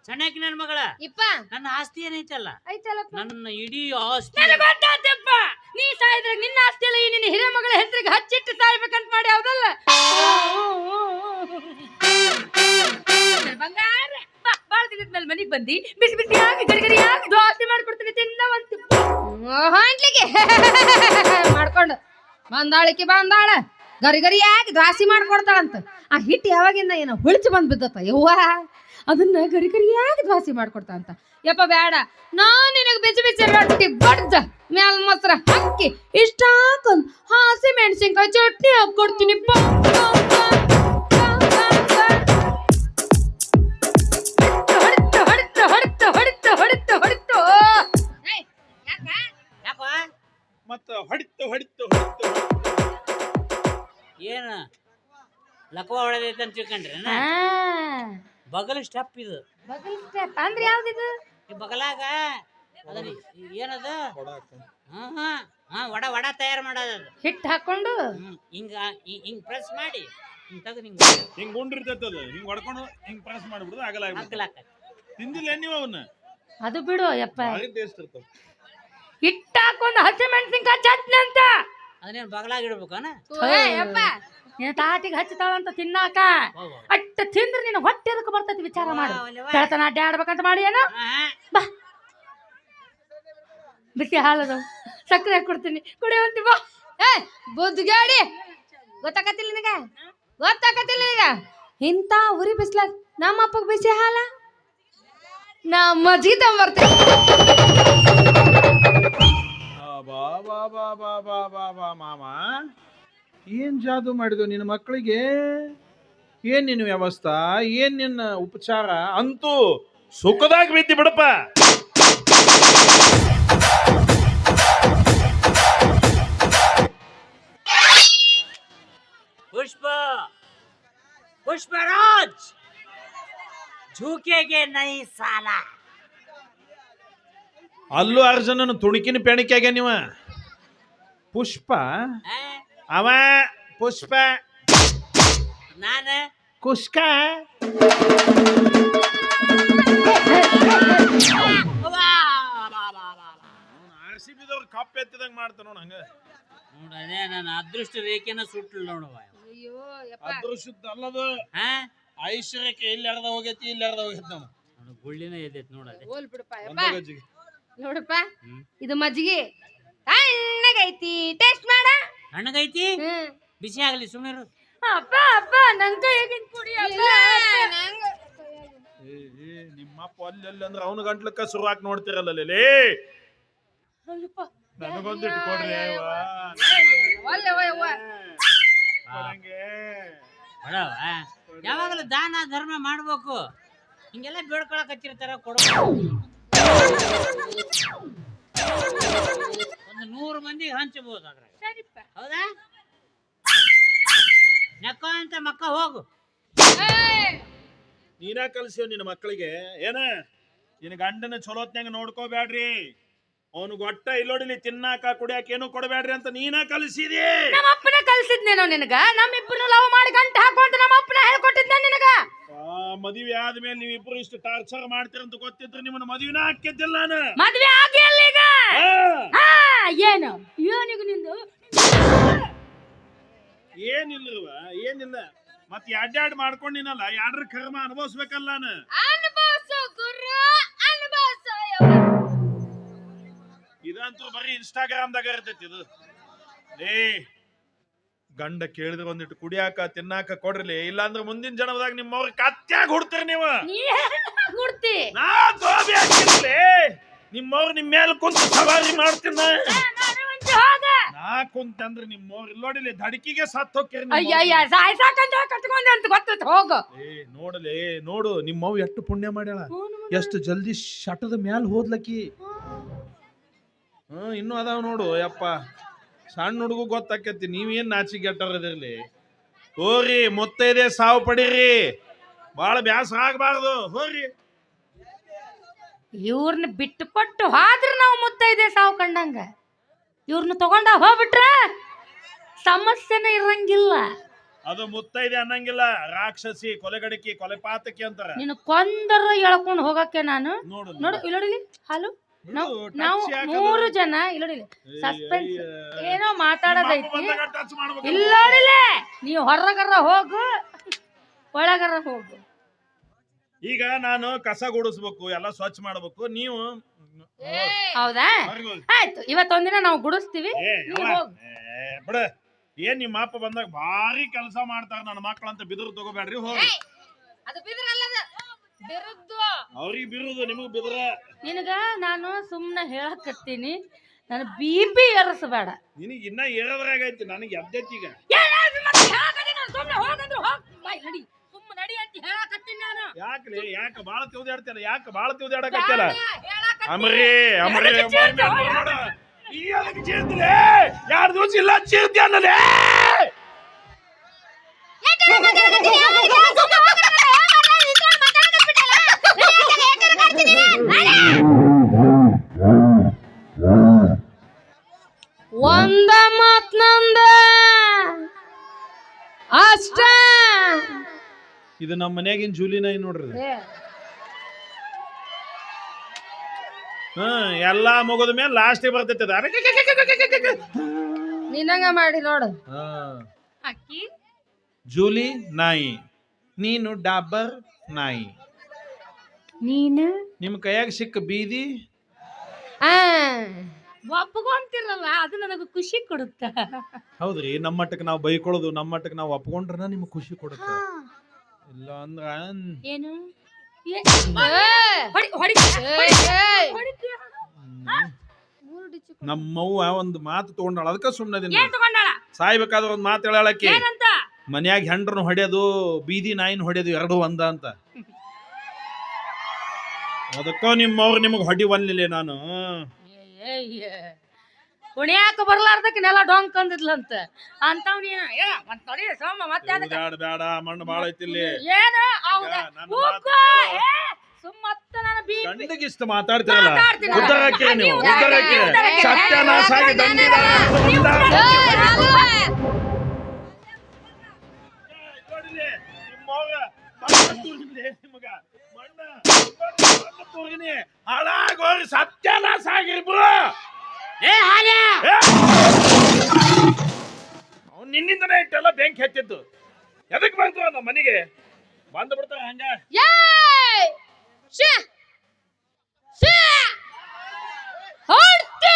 ಸಣ್ಣಕಿ ನನ್ನ ಮಗಳ? ಇಪ್ಪ. ನನ್ನ ಆಸ್ತಿ ಏನೈತಲ್ಲ? ಐತಲ್ಲಪ್ಪ. ನನ್ನ ಇಡೀ ಆಸ್ತಿ. ನನಗ್ ಗೊತ್ತಾತಪ್ಪ. ನೀ ಸಾಯಿದ್ರೆ ನಿನ್ನ ಆಸ್ತಿ ಎಲ್ಲ ಈ ನಿನ್ನ ಹಿರಿಯ ಮಗಳ ಹೆಸರಿಗೆ ಹಚ್ಚಿಟ್ಟು ಸಾಯ್ಬೇಕಂತ ಮಾಡಿ ಹೌದಲ್ಲ? ಬಂಗಾರ ಬಾಳ ದಿನದ ಮೇಲೆ ಮನಿಗ್ ಬಂದಿ, ಬಿಸಿ ಬಿಸಿಯಾಗಿ ಗರಿ ಆಗಿ ದೋಸೆ ಮಾಡ್ಕೊಡ್ತೀನಿ ತಿನ್ನವಂತು ಹಾಂಟ್ಲಿಗೆ ಮಾಡ್ಕೊಂಡು. ಬಂದಾಳಿಕೆ ಬಂದಾಳ. ಗರಿ ಗರಿ ಯಾಕೆ ದ್ವಾಸಿ ಮಾಡ್ಕೊಡ್ತಾಳಂತ. ಆ ಹಿಟ್ಟು ಯಾವಾಗಿಂದ ಏನೋ ಹುಳಿಚು ಬಂದು ಬಿದ್ದತ್ತ ಯವ್ವ? ಅದನ್ನ ಗರಿ ಗರಿಯಾಗಿ ಯಾಕೆ ಮಾಡ್ಕೊಡ್ತಾ ಮಾಡ್ಕೊಡ್ತಾಳಂತ. ಯಪ್ಪ ಬೇಡ. ನಾನು ನಿನಗೆ ಬಿಚ್ಚಿ ಬಿಚ್ಚಿ ರೊಟ್ಟಿ ಬಡ್ದ ಮ್ಯಾಲ ಮೊಸರ ಹಾಕಿ ಇಷ್ಟ ಹಾಕೊಂಡು ಹಾಸಿ ಮೆಣಸಿನ್ಕಾಯಿ ಚಟ್ನಿ ಹಾಕೊಡ್ತೀನಿ ಮತ್ತ ಹೊಡಿತು ಹೊಡಿತು ಹೊಡಿತು. ಏನು? ಲಕ್ವ ಹೊಡೆದೈತೆ ಅಂತ ತಿಳ್ಕೊಂಡ್ರೆ ಬಗಲ್ ಸ್ಟೆಪ್ ಇದು. ಬಗಲ್ ಸ್ಟೆಪ್ ಅಂದ್ರೆ ಯಾವ್ದಿದು? ಈ ಬಗಲಾಗ ಅದನ್ನ ಏನದ? ಹಾ ಹಾ ಹಾ ವಡ ವಡ ತಯಾರು ಮಾಡೋದು ಅದು. ಹಿಟ್ಟು ಹಾಕೊಂಡು? ಹ್ಮ್ ಹಿಂಗ ಹಿಂಗ್ ಪ್ರೆಸ್ ಮಾಡಿ ಹಿಂಗ್ ತೆಗೆದು ಹಿಂಗ್ ಹಿಂಗ್ ಗುಂಡಿರ್ತೈತೆ ಅದು. ಹಿಂಗ್ ಹೊಡ್ಕೊಂಡು ಹಿಂಗ್ ಪ್ರೆಸ್ ಮಾಡ್ಬಿಡುದು ಆಗಲ್ಲ ಹಾಕ್ಲಾಕ ತಿಂದಿಲ್ಲ ನೀವು ಅವನ್ನ? ಅದು ಬಿಡು ಯಪ್ಪ ಭಾರಿ ಟೇಸ್ಟ್ ಇರ್ತಾವ ಹಿಟ್ಟು ಹಾಕೊಂಡು ಹಸಿ ಮೆಣಸಿನ್ಕಾಯಿ ಚಟ್ನಿ ಅಂತ? ಅದನ್ನೇನು ಬಗಲಾಗ ಇಡ್ಬೇಕನ ಯಪ್ಪ ತಾಟಿಗೆ ಹಚ್ಚತಾಳಂತ ತಿನ್ನಾಕ ಅಟ್ಟ ತಿಂದ್ರೆ ನಿನ್ನ ಹೊಟ್ಟೆ ಎದಕ್ಕೆ ಬರ್ತೈತಿ ವಿಚಾರ ಮಾಡು. ಬೆಳತನ ಅಡ್ಡಾಡ್ಬೇಕಂತ ಮಾಡಿ ಏನೋ? ಬಾ. ಬಿಸಿ ಹಾಲದು. ಸಕ್ಕರೆ ಕೊಡ್ತೀನಿ. ಕುಡಿಯುವಂತಿ ಬಾ ಏ ಬುದ್ಧಿಗಾಡಿ ಗೊತ್ತಾಕತ್ತಿಲ್ಲ ನಿನಗ? ಗೊತ್ತಾಕತ್ತಿಲ್ಲ ನಿನಗ? ಇಂಥ ಉರಿ ಬಿಸ್ಲಾಗ ನಮ್ಮ ಅಪ್ಪಗೆ ಬಿಸಿ ಹಾಲ? ನಾ ಮಜ್ಗಿ ತಗೊಂಬರ್ತೀನಿ ಬಾ ಬಾ ಬಾ ಬಾ ಬಾ ಬಾ ಬಾ ಮಾಮ. ಏನು ಜಾದು ಮಾಡಿದ್ವು ನಿನ್ನ ಮಕ್ಕಳಿಗೆ? ಏನು ನಿನ್ನ ವ್ಯವಸ್ಥೆ? ಏನು ನಿನ್ನ ಉಪಚಾರ? ಅಂತೂ ಸುಖದಾಗಿ ಬಿದ್ದಿ ಬಿಡಪ್ಪ. ಪುಷ್ಪ. ಪುಷ್ಪರಾಜ್ ಝೂಕೆಗೆ ನೈ ಸಾಲ. ಅಲ್ಲು ಅರ್ಜುನನ ತುಣುಕಿನ ಪೆಣಿಕೆಗೆ ನೀವ. ಪುಷ್ಪ? ಅವ ಪುಷ್ಪ. ನಾನು. ಕುಷ್ಕ. ಆರ್ ಸಿ ಬಿದವ್ರು ಕಪ್ ಎತ್ತಿದಂಗೆ ಮಾಡ್ತಾನ ನೋಡ ಹಂಗ. ನೋಡು ನನ್ನ ಅದೃಷ್ಟ ರೇಖೆನ ಸುಟ್ಲು ನೋಡುವ ಅಯ್ಯೋ ಅದೃಷ್ಟದ ಅಲ್ಲದು. ಹಾ? ಐಶ್ವರ್ಯಕ್ಕೆ ಇಲ್ಲಿ ಅರ್ಧ ಹೋಗೈತಿ ಇಲ್ಲಿ ಅರ್ಧ ಹೋಗೈತಿ ನಾವು ನೋಡು ಗುಳ್ಳಿನ ಎದ್ದೈತಿ ನೋಡ ಹೋಲ್ ಬಿಡಪ್ಪ ಒಂದೇ ಗಜ್ಜಿಗೆ. ನೋಡಪ್ಪ. ಇದು ಮಜ್ಜಿಗೆ. ತಣ್ಣಗೈತಿ. ಟೇಸ್ಟ್ ಮಾಡ. ಹಣ್ಣಗೈತಿ ಬಿಸಿ ಆಗಲಿ ಸುಮ್ಮನೆ ಅಪ್ಪ ಅಪ್ಪ ನನ್ ಕೈ ಕುಡಿ ಅಪ್ಪ. ಏ, ಏ, ನಿಮ್ಮಪ್ಪ ಅಲ್ಲಿ ಅಲ್ಲಿ ಅಂದ್ರೆ ಅವನ ಗಂಟ್ಲಕ್ಕ ಶುರುವಾಗಿ ನೋಡ್ತಿರಲ್ಲ ಲೇ. ಅಲ್ಲಪ್ಪ. ನನಗೊಂದಿಟ್ಟು ಕೊಡ್ರಿ ಅವ್ವ. ಒಲ್ಲೆ ಒಯ್ಯ ಅವ್ವ. ಕೊಡಂಗೆ. ಕೊಡವ ಯಾವಾಗಲೂ ದಾನ ಧರ್ಮ ಮಾಡ್ಬೇಕು. ಹಿಂಗೆಲ್ಲ ಬೇಡ್ಕೊಳಕ್ ಹಚ್ಚಿರ್ತಾರ ಕೊಡು. ಒಂದು ನೂರು ಮಂದಿ ಹಂಚಬಹುದು ಅದ್ರಾಗ. ಸರಿಪ್ಪ. ಹೌದಾ? ನಕ್ಕೋ ಅಂತ ಮಕ್ಕ ಹೋಗು! ನೀನ ಕಲ್ಸಿವ್ ನಿನ್ನ ಮಕ್ಕಳಿಗೆ? ಏನ? ನಿನ್ನ ಗಂಡನ ಚಲೋತ್ನಾಗ ನೋಡ್ಕೋಬ್ಯಾಡ್ರಿ ಅವನು ಇಲ್ಲೋಡಿ ನೀ ತಿನ್ನಾಕ ಕುಡಿಯಾಕ ಏನು ಕೊಡಬೇಡ್ರಿ ಅಂತ ನೀನ ಕಲಿಸಿದಿ. ನಮ್ಮ ಅಪ್ಪನ ಕಲ್ಸಿದ್ನೇನೋ ನಿನಗ? ಇಬ್ಬರು ಲವ್ ಮಾಡಿ ಗಂಟ ಹಾಕೊಂತ ನಮ್ಮ ಅಪ್ಪನ ಹೇಳ್ಕೊಟ್ಟಿದ್ನ ನಿನಗ? ಮದುವೆ ಆದ್ಮೇಲೆ ನೀವು ಇಬ್ರು ಇಷ್ಟು ಟಾರ್ಚರ್ ಮಾಡ್ತೀರಂತ ಗೊತ್ತಿದ್ರೆ ನಿಮ್ಮನ್ನ ಮದುವೆನ ಹಾಕಿದ್ದಿಲ್ಲ ನಾನು. ಮದ್ವೆ ಆಗಿಲ್ಲ ಈಗ? ಆ, ಹಾ ಏನು? ಏನಿಗ ನಿಂದು? ಏನಿಲ್ಲವ ಏನಿಲ್ಲ. ಮತ್ತೆ ಎರಡೆರಡು ಮಾಡ್ಕೊಂಡಿನಲ್ಲ ಎರಡ್ರ ಕರ್ಮ ಅನುಭವಿಸ್ಬೇಕಲ್ಲ ನಾನು. ಅನುಭವಿಸು ಗುರು. ಇದಂತೂ ಬರೀ ಇನ್ಸ್ಟಾಗ್ರಾಮ್ದಾಗ ಇರ್ತೈತಿ ಇದು. ಏ ಗಂಡ ಕೇಳಿದ್ರೆ ಒಂದಿಟ್ಟು ಕುಡಿಯಾಕ ತಿನ್ನಾಕ ಕೊಡ್ರಲಿ ಇಲ್ಲಾಂದ್ರೆ ಮುಂದಿನ ಜನ್ಮದಾಗ ನಿಮ್ಮವ್ರ ಕತ್ಯಾಗ ಹುಡ್ತೀರಿ ನೀವು. ನೀ ಗುಡ್ತಿ ನಾ ಗೋಬಿ ಹಾಕಿರ್ಲಿ ನಿಮ್ಮವ್ರು ನಿಮ್ಮ ಮೇಲೆ ಕುಂತು ಸವಾರಿ ಮಾಡ್ತೀನ. ಹೋಗ. ನಾ ಕುಂತ ಅಂದ್ರೆ ನಿಮ್ಮವ್ರು ಇಲ್ಲೋಡಿಲಿ ದಡಕಿಗೆ ಸತ್ ಹೋಗ್ತೀರಿ ಅಯ್ಯಯ್ಯ ಸಾಯ್ಸಾಕಂತ ಕಟ್ಕೊಂಡೆ ಅಂತ ಗೊತ್ತೈತೆ ಹೋಗು. ಏ ನೋಡಲಿ ನೋಡು ನಿಮ್ಮವ್ ಎಷ್ಟು ಪುಣ್ಯ ಮಾಡ್ಯಾಳ. ಎಷ್ಟು ಜಲ್ದಿ ಶಟದ ಮ್ಯಾಲ ಹೋದ್ಲಕ್ಕಿ. ಹ್ಮ್ ಇನ್ನೂ ಅದಾವ ನೋಡು ಯಪ್ಪ. ಸಣ್ಣ ಹುಡುಗು ಗೊತ್ತಾಕೈತಿ ನೀವೇನ್ ಇದರಲ್ಲಿ? ಹೋರಿ ಮುತ್ತೈದೆ ಸಾವು ಪಡೀರಿ. ಬಾಳ ಬ್ಯಾಸರ ಆಗ್ಬಾರ್ದು ಹೋರಿ ಇವ್ರನ್ನ ಬಿಟ್ಟು ಕೊಟ್ಟು ಹಾದ್ರ ನಾವು ಮುತ್ತೈದೆ ಸಾವು ಕಂಡಂಗ. ಇವ್ರನ್ನ ತಗೊಂಡ ಹೋಗ್ಬಿಟ್ರ ಸಮಸ್ಯೆನೇ ಇರಂಗಿಲ್ಲ. ಅದು ಮುತ್ತೈದೆ ಅನ್ನಂಗಿಲ್ಲ ರಾಕ್ಷಸಿ ಕೊಲೆಗಡಕಿ ಕೊಲೆಪಾತಕಿ ಅಂತಾರ. ನೀನು ಕೊಂದರ ಎಳ್ಕೊಂಡು ಹೋಗಕ್ಕೆ ನಾನು. ನೋಡು ನೋಡು ಇಲ್ಲಿ ಹಾಲು. ನಾವು? ಮೂರು ಜನ ಇಲ್ಲ ಸಸ್ಪೆನ್ಸ್ ಏನೋ ಮಾತಾಡೋದೈತಿ. ಇಲ್ಲ. ನೀವು ಹೊರಗರ ಹೋಗು ಒಳಗರ ಹೋಗು. ಈಗ ನಾನು ಕಸ ಗುಡಿಸ್ಬೇಕು ಎಲ್ಲ ಸ್ವಚ್ಛ ಮಾಡ್ಬೇಕು. ನೀವು ಹೌದಾ. ಆಯ್ತು ಇವತ್ತೊಂದಿನ ನಾವು ಗುಡಿಸ್ತೀವಿ. ಏ, ನೀವ್ ಯವ್ವ, ಹೋಗು. ಏ, ಬಿಡ. ಏನ್ ನಿಮ್ಮ ಅಪ್ಪ ಬಂದಾಗ ಭಾರಿ ಕೆಲಸ ಮಾಡ್ತಾರ ನನ್ನ ಮಕ್ಕಳಂತ ಬಿದ್ರು ತಗೋಬೇಡ್ರಿ ಹೋಗಿ. ಅದು ಬಿದ್ರಲ್ಲದ. ಬಿರುದ್ದು ಅವ್ರಿಗೆ ಬಿರುದು ನಿಮಗ್ ಬಿದ್ರ ನಿನಗ ನಾನು ಸುಮ್ಮನೆ ಹೇಳಕತ್ತೀನಿ ನನ್ನ ಬಿ ಪಿ ಏರಿಸಬೇಡ ನಿನಗ್ ಇನ್ನ ಏರೋದ್ರಾಗೈತಿ ನನಗೆ ಎದ್ದೈತಿ ಈಗ ಯಾಕ್ಲೆ ಯಾಕ ಬಾಳ ತಿಳ್ದಾಡ್ತಿಲ್ಲ ಯಾಕ ಬಾಳ ತಿಳ್ದಾಡಕತ್ತಿಲ್ಲ ಅಮರಿ ಅಮರಿ ಎರಡು ದಿವಸ ಇಲ್ಲ ಚೀರ್ತಿ ಅನ್ನಲೇ ಒಂದ ಮಾತ್ ನಂದ ಅಷ್ಟ ಇದು ನಮ್ಮ ಮನ್ಯಾಗಿನ ಜೂಲಿ ನಾಯಿ ನೋಡ್ರಿ. ಹಾ ಹ್ಮ್ ಎಲ್ಲಾ ಮುಗಿದ ಮೇಲೆ ಲಾಸ್ಟಿಗೆ ಬರ್ತೈತೆ ಅದು. ಅರೆ ನಿನ್ನಂಗ ಮಾಡಿ ನೋಡು. ಹಾ. ಅಕ್ಕಿ? ಜೂಲಿ ನಾಯಿ. ನೀನು ಡಾಬರ್ ನಾಯಿ. ನೀನು? ನಿಮ್ ಕೈಯಾಗ ಸಿಕ್ಕ ಬೀದಿ? ಆ. ಒಪ್ಕೊಂತಿರಲ್ಲ ಅದು ನನಗೆ ಖುಷಿ ಕೊಡುತ್ತ. ಹೌದ್ರಿ ನಮ್ಮ ಮಟ್ಟಕ್ಕೆ ನಾವು ಬೈಕೊಳ್ಳೋದು ನಮ್ಮ ಮಟ್ಟಕ್ಕೆ ನಾವು ಒಪ್ಕೊಂಡ್ರನ ನಿಮ್ಗೆ ಖುಷಿ ಕೊಡುತ್ತೆ. ಇಲ್ಲ ಅಂದ್ರ ಏನು? ನಮ್ಮವ್ವ ಒಂದು ಮಾತು ತಗೊಂಡಾಳ ಅದಕ್ಕೆ ಸುಮ್ಮನೆ ಏನ್ ತಗೊಂಡಾಳ? ಸಾಯ್ಬೇಕಾದ್ರೆ ಒಂದು ಮಾತು ಹೇಳಕ್ಕೆ ಏನಂತ? ಮನ್ಯಾಗ ಹೆಂಡ್ರನ್ ಹೊಡೆಯೋದು ಬೀದಿ ನಾಯಿನ ಹೊಡೆಯೋದು ಎರಡು ಒಂದ ಅಂತ. ಅದಕ್ಕ ನಿಮ್ಮವ್ರು ನಿಮಗೆ ಹೊಡಿ ಒನ್ಲಿಲ್ಲ ನಾನು. ಅಂತವ್ ನೀನು ಏ ಮತ್ ನೋಡಿ ಸೋಮ ಮತ್ತೆ ಅದಕ್ಕ ಬ್ಯಾಡ ಬ್ಯಾಡ ಮಣ್ಣು ಬಾಳ ಐತಿ ಇಲ್ಲಿ ಏನು ಹೌದ. ಏ, ಸುಮ್ಮತ್ತ ಬಿ ಮಾತಾಡ್ತಿರಲ್ಲ ನೀವು. ಸತ್ಯನಾಶ ಆಗಿ ದಂಡಿದ? ಹಾಳಾಗೋರಿ ಸತ್ಯನಾಶ ಆಗಿರ್ಬ್ರು ಏ ಹಾಲೆ ಅವ್ನು ನಿನ್ನಿಂದನೇ ಇಟ್ಟೆಲ್ಲ ಬೆಂಕಿ ಹತ್ತಿತ್ತು ಎದಕ್ಕೆ ಬಂತು ನಮ್ಮ ಮನೆಗೆ? ಬಂದು ಬಿಡ್ತಾರ ಹಂಗ? ಯೇ ಶ್ಯಾ! ಶ್ಯಾ! ಹೊರ್ಟು!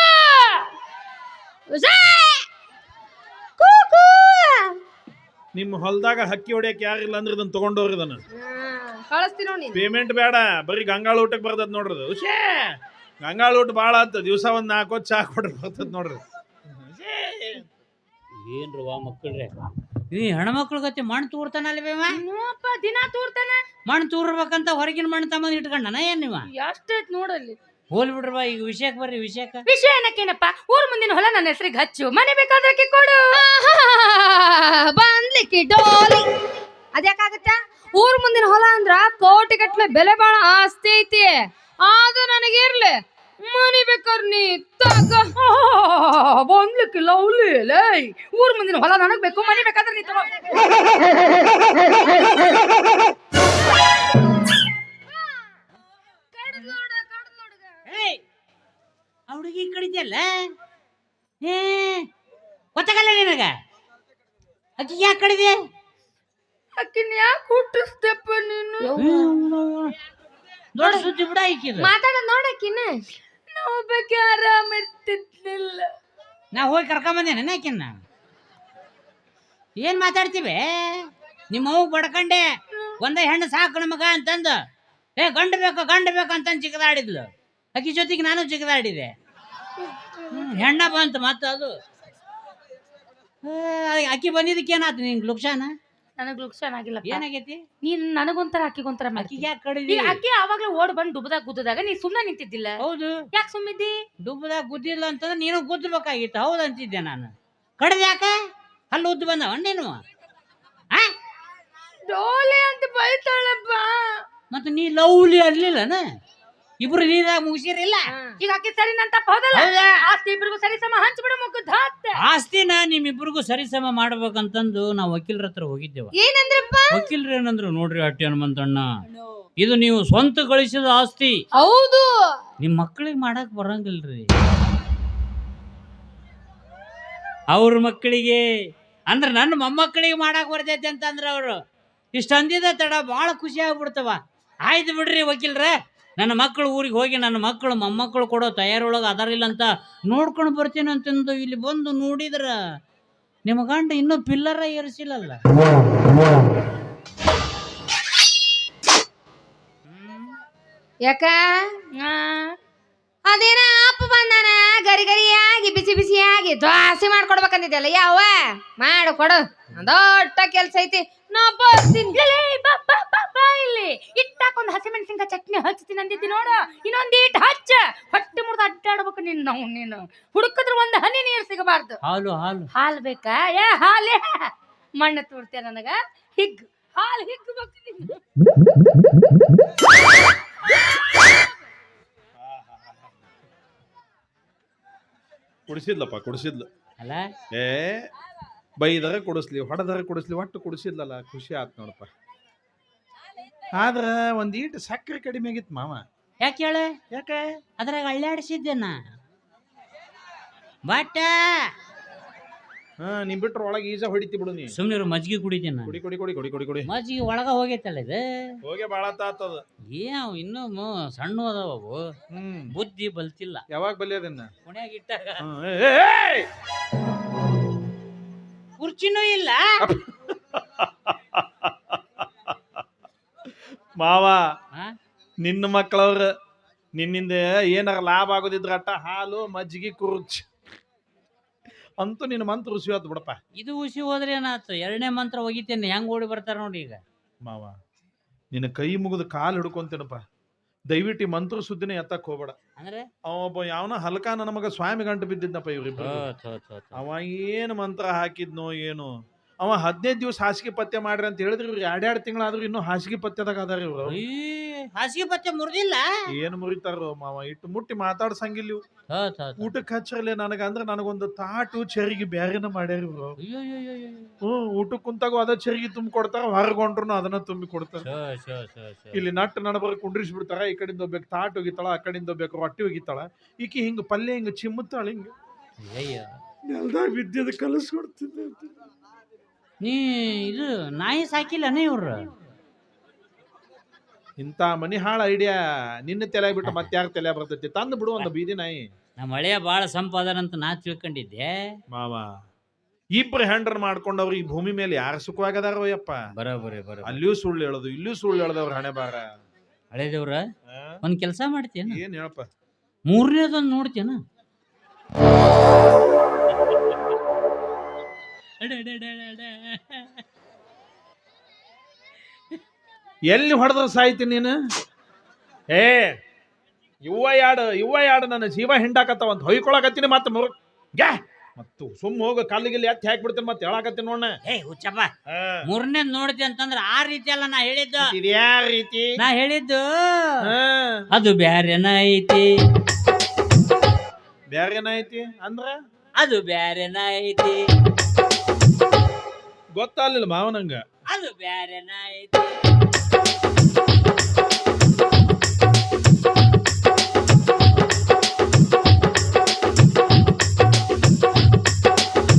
ಉಸೇ! ಕೂಕು! ನಿಮ್ಮ ಹೊಲದಾಗ ಹಕ್ಕಿ ಹೊಡ್ಯಕ್ ಯಾರಿಲ್ಲ ಅಂದ್ರೆ ಇದನ್ನ ತಗೊಂಡೋಗ್ರಿ ಇದನ್ನ. ಕಳಿಸ್ತೀನಿ ನೋಡ್ ಪೇಮೆಂಟ್ ಬೇಡ. ಬರೀ ಗಂಗಾಳ ಊಟಕ್ಕೆ ಬರ್ತದ ನೋಡ್ರಿ ಉಶೇ ಗಂಗಾಳ ಊಟ ಭಾಳ ಅಂತ ದಿವಸ ಒಂದು ನಾಲ್ಕು ಹೊತ್ತು ಚಾ ಕೊಡ್ರಿ ಬರ್ತದ ನೋಡ್ರಿ. ಏನ್ರಿ ವಾ ಮಕ್ಕಳ್ರೆ? ಈ ಹೆಣ್ಮಕ್ಳ ಗತಿ ಮಣ್ಣು ತೂರ್ತಾನಲ್ವೇವ ನೋಪ್ಪ ದಿನ ತೂರ್ತಾನ. ಮಣ್ಣು ತೂರ್ಬೇಕಂತ ಹೊರಗಿನ ಮಣ್ಣು ತಮ್ಮಂದ್ ಇಟ್ಕೊಂಡನ ಏನ್ ನೀವ ಎಷ್ಟೈತ್ ನೋಡಲ್ಲಿ. ಹೋಲ್ ಬಿಡ್ರವ ಈಗ ವಿಷಯಕ್ಕೆ ಬರ್ರಿ ವಿಷಯಕ್ಕೆ ವಿಷಯ ಏನಕ್ಕೇನಪ್ಪ? ಊರ್ ಮುಂದಿನ ಹೊಲ ನನ್ನ ಹೆಸರಿಗೆ ಹಚ್ಚು. ಮನೆ ಬೇಕಾದ್ರೆ ಕೊಡು. ಬಂದ್ಲಿಕ್ಕೆ ಡೋಲಿ. ಅದ್ಯಾಕಾಗತ್ತ? ಊರ್ ಮುಂದಿನ ಹೊಲ ಅಂದ್ರ ಕೋಟಿ ಗಟ್ಲೆ ಬೆಲೆ ಬಾಳ ಆಸ್ತಿ ಐತಿ. ಅದು ನನಗಿರ್ಲಿ. ಮನಿ ಬೇಕಾರ್ ನೀ ತಗ. ಬಂದ್ಲಿಕ್ಕಿಲ್ಲ ಹುಲಿ ಲೇ ಊರ್ ಮುಂದಿನ ಹೊಲ ನನಗ್ ಬೇಕು ಮನಿ ಬೇಕಾದ್ರೆ ನೀ ತಗೋ. ಹುಡುಗಿ ಕಡಿದ್ಯಲ್ಲ ಏ ಗೊತ್ತಾಗಲ್ಲ ನಿನಗ? ಅಕ್ಕಿ ಯಾಕೆ ಕಡಿದೆ ಅಕ್ಕಿನ ಯಾಕೆ ಹುಟ್ಟಿಸ್ತಪ್ಪ ನೀನು? ದೊಡ್ಡ ಸುದ್ದಿ ಬಿಡ ಈಕಿದು ಮಾತಾಡ ನೋಡಕ್ಕಿನ್ನ ಬಗ್ಗೆ ಆರಾಮ ಇರ್ತಿದ್ಲಿಲ್ಲ. ನಾ ಹೋಗಿ ಕರ್ಕೊಂಬಂದೇನೆ ನಾಕಿನ್ನ ಏನ್ ಮಾತಾಡ್ತೀವಿ? ನಿಮ್ಮ ಅವ್ವ ಬಡ್ಕಂಡೆ, ಒಂದ ಹೆಣ್ಣು ಸಾಕು ನಮಗ ಅಂತಂದು. ಏ, ಗಂಡು ಬೇಕು ಗಂಡು ಬೇಕು ಅಂತಂದು ಚಿಕ್ಕದಾಡಿದ್ಲು ಅಕ್ಕಿ ಜೊತೆಗೆ ನಾನು ಚಿಕ್ಕದಾಡಿದೆ ಹೆಣ್ಣ ಬಂತು ಮತ್ತೆ ಅದು ಅಕ್ಕಿ ಬಂದಿದ್ದಕ್ಕೆ ನಿಂಗೆ ಲುಕ್ಷಾನ ನನಗ್ ಲುಕ್ಸ್ ಚೆನ್ನಾಗಿಲ್ಲ ಏನಾಗೈತಿ? ನೀನ್ ನನಗೊಂಥರ ಅಕ್ಕಿಗೊಂಥರ ಅಕ್ಕಿ ಮಾಡ್ತಿ. ಯಾಕೆ ಕಡಿದಿ? ಈಗ ಅಕ್ಕಿ ಆವಾಗ್ಲೇ ಓಡ್ ಬಂದ್ ಡುಬ್ದಾಗ ಗುದ್ದದಾಗ ನೀ ಸುಮ್ನೆ ನಿಂತಿದ್ದಿಲ್ಲ? ಹೌದು. ಯಾಕೆ ಸುಮ್ಮಿದ್ದಿ? ಡುಬ್ದಾಗ ಗುದ್ದಿಲ್ಲ ಅಂತಂದ್ರೆ ನೀನು ಗುದ್ದಬೇಕಾಗಿತ್ತು. ಹೌದು ಅಂತಿದ್ದೆ ನಾನು. ಕಡ್ದು ಯಾಕ? ಅಲ್ಲಿ ಉದ್ದು ಬಂದವ ನೀನು? ಡೋಲೆ ಅಂತ ಬೈತಾಳಪ್ಪ. ಮತ್ತೆ ನೀ ಲವ್ಲಿ ಅರ್ಲಿಲ್ಲನ ಇಬ್ರು ನೀರಾಗ ಮುಗಿಸಿರಿಲ್ಲ ಈಗ ಅಕ್ಕಿ ಸರಿ ನನ್ ತಪ್ಪ ಹೌದಲ್ಲ? ಹೌದಾ. ಆಸ್ತಿ ಇಬ್ರಿಗೂ ಸರಿ ಸಮ ಹಂಚ್ಬಿಡು ಆಸ್ತಿನ ಹತ್ತ ಆಸ್ತಿನ ನಿಮ್ಮಿಬ್ರಿಗೂ ಸರಿಸಮ ಮಾಡ್ಬೇಕಂತಂದು ನಾವು ವಕೀಲರ ಹತ್ರ ಹೋಗಿದ್ದೇವ. ಏನಂದ್ರಪ್ಪ? ವಕೀಲರು ಏನಂದ್ರು ನೋಡ್ರಿ ಅಟ್ಟಿ ಹನುಮಂತಣ್ಣ. ಇದು ನೀವು ಸ್ವಂತ ಗಳಿಸಿದ ಆಸ್ತಿ. ಹೌದು. ನಿಮ್ ಮಕ್ಕಳಿಗೆ ಮಾಡಕ್ ಬರಂಗಿಲ್ರಿ. ಅವ್ರ ಮಕ್ಕಳಿಗೆ ಅಂದ್ರೆ ನನ್ನ ಮೊಮ್ಮಕ್ಕಳಿಗೆ ಮಾಡಕ್ ಬರ್ತೈತೆ ಅಂತಂದ್ರ ಅವರು ಇಷ್ಟ ಅಂದಿದ ತಡ ಭಾಳ ಖುಷಿ ಆಗ್ಬಿಡ್ತವ. ಆಯ್ತು ಬಿಡ್ರಿ ವಕೀಲ್ರ. ನನ್ನ ಮಕ್ಕಳು ಊರಿಗೆ ಹೋಗಿ ನನ್ನ ಮಕ್ಕಳು ಮೊಮ್ಮಕ್ಕಳು ಕೊಡೋ ತಯಾರೊಳಗೆ ಅದಾರಿಲ್ಲ ಅಂತ ನೋಡ್ಕೊಂಡು ಬರ್ತೀನಿ ಅಂತಂದು ಇಲ್ಲಿ ಬಂದು ನೋಡಿದ್ರ ನಿಮ್ಮ ಗಂಡ ಇನ್ನೂ ಪಿಲ್ಲರ ಏರಿಸಿಲ್ಲಲ್ಲ? ಯಾಕ? ಅದೇನ ಅಪ್ಪ ಬಂದಾನ? ಗರಿ ಗರಿಯಾಗಿ ಬಿಸಿ ಬಿಸಿಯಾಗಿ ದ್ವಾಸಿ ಮಾಡ್ಕೊಡ್ಬೇಕಂದಿದ್ದಲ್ಲ ಯಾವ ಮಾಡು ಕೊಡು. ದೊಡ್ಡ ಕೆಲ್ಸ ಐತಿ. ನಾ ಬರ್ತೀನಿ. ಇಲ್ಲಿ. ಇಟ್ಟಾಕೊಂದ್ ಹಸಿಮೆಣಸಿನ್ಕಾಯಿ ಚಟ್ನಿ ಹಚ್ತೀನಿ ಅಂದಿದ್ದಿ ನೋಡು. ಇನ್ನೊಂದ್ ಇಟ್ ಹಚ್ಚ. ಹೊಟ್ಟೆ ಮುಡ್ದು ಅಡ್ಡಾಡ್ಬೇಕು ನೀನ್ ನಾವು ನೀನು. ಹುಡುಕಿದ್ರೆ ಒಂದ್ ಹನಿ ನೀರ್ ಸಿಗಬಾರ್ದು. ಹಾಲು ಹಾಲು. ಹಾಲ್ ಬೇಕಾ? ಏ ಹಾಲೇ. ಮಣ್ಣು ತೋರ್ತೀಯ ನನಗ? ಹಿಗ್ ಹಾಲು ಹಿಗ್ ಕುಡಿಸಿದ್ಲಪ್ಪ ಕುಡಿಸಿದ್ಲು. ಅಲ್ಲ? ಏ ಬೈದರ ಕೊಡಿಸ್ಲಿ ಹೊಡೆದರ ಕೊಡಿಸ್ಲಿ ಒಟ್ಟು ಕುಡಿಸಿದ್ಲಲ್ಲ ಖುಷಿ ಆತ್ ನೋಡಪ್ಪ. ಆದ್ರ ಒಂದ್ ಈಟ್ ಸಕ್ಕರೆ ಕಡಿಮೆ ಆಗಿತ್ತು ಮಾವ. ಯಾಕೆ ಹೇಳು? ಯಾಕೆ? ಅದ್ರಾಗ ಅಳ್ಳಾಡಿಸಿದ್ದೆ ನಾ ಬಟ್ ಹಾ ನೀ ಬಿಟ್ರ ಒಳಗೆ ಈಜ ಹೊಡಿತಿ ಬಿಡು ನೀ. ಸುಮ್ಮನೆ ಮಜ್ಜಿಗೆ ಕುಡಿತೀನಿ ನಾನು. ಕುಡಿ ಕುಡಿ ಕುಡಿ ಕುಡಿ ಕುಡಿ ಕುಡಿ. ಮಜ್ಜಿಗೆ ಒಳಗ ಹೋಗೈತಲ್ಲ ಇದು? ಹೋಗಿ ಬಾಳ ತಾತದ ಏನ್ ಇನ್ನೂ ಮು- ಸಣ್ಣ ಅದಾವ ಅವು. ಹ್ಮ್. ಬುದ್ಧಿ ಬಲ್ತಿಲ್ಲ. ಯಾವಾಗ ಬಲಿಯದನ್ನ? ಕುಣ್ಯಾಗ ಇಟ್ಟಾಗ. ಹ್ಮ್, ಏ, ಏ, ಏಯ್! ಕುರ್ಚಿನೂ ಇಲ್ಲ. ಮಾವ? ನಿನ್ನ ಮಕ್ಕಳವ್ರ ನಿನ್ನಿಂದ ಏನಾರ ಲಾಭ ಆಗೋದಿದ್ರ ಅಟ್ಟ ಹಾಲು ಮಜ್ಜಿಗೆ ಕುರುಚಿ. ಅಂತೂ ನಿನ್ನ ಮಂತ್ರ ರುಸಿ ಹೋದ್ ಬಿಡಪ್ಪ. ಇದು ಉಸಿ ಹೋದ್ರೆ ಏನಾಯ್ತು? ಎರಡನೇ ಮಂತ್ರ ಹೋಗಿತ್ತೇನೆ ಹೆಂಗ್ ಓಡಿ ಬರ್ತಾರ ನೋಡಿ ಈಗ. ಮಾವ ನಿನ್ನ ಕೈ ಮುಗಿದು ಕಾಲು ಹಿಡ್ಕೊಂತೇನಪ್ಪ. ದಯವಿಟ್ಟು ಮಂತ್ರ ಸುದ್ದಿನ ಎತ್ತಕ್ ಹೋಗ್ಬೇಡ. ಅಂದ್ರೆ? ಅವ ಒಬ್ಬ ಯಾವನ ಹಲ್ಕ ನಮಗ ಮಗ ಸ್ವಾಮಿ ಗಂಟು ಬಿದ್ದಿದ್ನಪ್ಪ ಇವ್ರಿಬ್ರು. ಥೋ, ಥೋ, ಥೋ, ಥೋ. ಅವ ಏನು ಮಂತ್ರ ಹಾಕಿದ್ನೋ ಏನು. ಅವ ಹದಿನೈದು ದಿವಸ ಹಾಸಿಗೆ ಪತ್ತೆ ಮಾಡ್ರಿ ಅಂತ ಹೇಳಿದ್ರೆ ಇವ್ರು ಎರಡೆರಡು ತಿಂಗಳಾದ್ರೂ ಇನ್ನೂ ಹಾಸಿಗೆ ಪತ್ತೆದಾಗ ಅದಾರ ಇವ್ರು. ಹಾಸಿಗೆ ಪತ್ತೆ ಮುರಿದಿಲ್ಲ? ಏನು ಮುರಿತಾರೋ ಮಾವ? ಇಟ್ಟು ಮುಟ್ಟಿ ಮಾತಾಡ್ಸಂಗಿಲ್ಲ ಇವು. ಊಟಕ್ಕೆ ಹಚ್ಚರಲೆ ನನಗ ಅಂದ್ರೆ ನನಗೊಂದು ತಾಟು ಚರಿಗೆ ಬ್ಯಾರೆನ ಮಾಡ್ಯಾರ ಇವ್ರು. ಅಯ್ಯೋ, ಅಯ್ಯೋ, ಅಯ್ಯೋ, ಅಯ್ಯೋ. ಹ್ಮ್ ಊಟಕ್ಕೆ ಕುಂತಾಗ ಅದ ಚರಿಗೆ ತುಂಬಿ ಕೊಡ್ತಾರ ಹೊರಗೊಂಡ್ರು ಅದನ್ನ ತುಂಬಿ ಕೊಡ್ತಾರ. Show, show, show, show. ಇಲ್ಲಿ ನಟ್ಟು ನಡಬರ್ ಕುಂಡ್ರಿಸಿ ಬಿಡ್ತಾರ ಈ ಕಡೆಯಿಂದ ಹೋಗ್ಬೇಕು ತಾಟ್ ಒಗಿತಾಳ ಆ ಕಡೆಯಿಂದ ಹೋಗ್ಬೇಕು ರೊಟ್ಟಿ ಒಗಿತಾಳ. ಈಕಿ ಹಿಂಗ ಪಲ್ಯ ಹಿಂಗ ಚಿಮ್ಮುತ್ತಾಳ ಹಿಂಗ. ಅಯ್ಯೋ. ನೆಲ್ದಾಗ ಬಿದ್ದಿದ ಕಲಿಸ್ಕೊಡ್ತಿದ್ದೆ ನೀ ಇದು ನಾಯಿ ಸಾಕಿಲ್ಲನ ಇವ್ರು? ಇಂಥ ಮನಿ ಹಾಳ ಐಡಿಯಾ ನಿನ್ನ ತಲೆ ಬಿಟ್ಟು ಮತ್ತೆ ಯಾರ ತಲೆ ಬರ್ತೈತಿ? ತಂದು ಬಿಡು ಒಂದು ಬೀದಿ ನಾಯಿ. ನಮ್ಮ ಹಳೆಯ ಬಾಳ ಸಂಪಾದನ ನಾ ತಿಳ್ಕೊಂಡಿದ್ದೆ. ಮಾವ ಇಬ್ರು ಹೆಂಡ್ರ ಮಾಡ್ಕೊಂಡವ್ರು ಈ ಭೂಮಿ ಮೇಲೆ ಯಾರು ಸುಖವಾಗದಾರೋ ಯಪ್ಪ? ಬರೋಬರಿ ಬರೋ ಅಲ್ಲಿಯೂ ಸುಳ್ಳು ಹೇಳೋದು ಇಲ್ಲೂ ಸುಳ್ಳು ಹೇಳದವ್ರ ಹಣೆ ಬಾರ ಹಳೆದೇವ್ರ? ಒಂದು ಕೆಲಸ ಮಾಡ್ತೀನಿ ಏನ್ ಹೇಳಪ್ಪ? ಮೂರನೇದೊಂದು ನೋಡ್ತೇನ ಎಲ್ಲಿ ಹೊಡೆದ್ರ ಸಾಯ್ತಿ ನೀನು? ಏ ಇವ್ವ ಯಾಡು ಇವ್ವ ಯಾಡು ನನ್ನ ಜೀವ ಹಿಂಡಾಕತ್ತಾವಂತ ಹೊಯ್ಕೊಳಕತ್ತೀನಿ ಮತ್ತೆ ಮುರು ಗ್ಯಾ! ಮತ್ತು ಸುಮ್ಮ ಹೋಗ ಕಲ್ಲಿಗಿಲ್ಲಿ ಎತ್ತಿ ಹಾಕ್ಬಿಡ್ತೀನಿ ಮತ್ತೆ ಹೇಳಾಕತ್ತೀನಿ ನೋಡ ಹೇ ಹುಚ್ಚಪ್ಪ ಮೂರನೇ ನೋಡ್ತಿ ಅಂತಂದ್ರ ಆ ರೀತಿ ಅಲ್ಲ ನಾ ಹೇಳಿದ್ದು. ಯಾವ ರೀತಿ? ನಾ ಹೇಳಿದ್ದು. ಅದು ಬ್ಯಾರೆನ ಐತಿ ಬೇರೆ ಏನೈತಿ ಅಂದ್ರ? ಅದು ಬ್ಯಾರೆನ ಐತಿ ಗೊತ್ತಾಗ್ಲಿಲ್ಲ ಮಾವನಂಗ. ಅದು ಬ್ಯಾರೆ ನಾಯಿ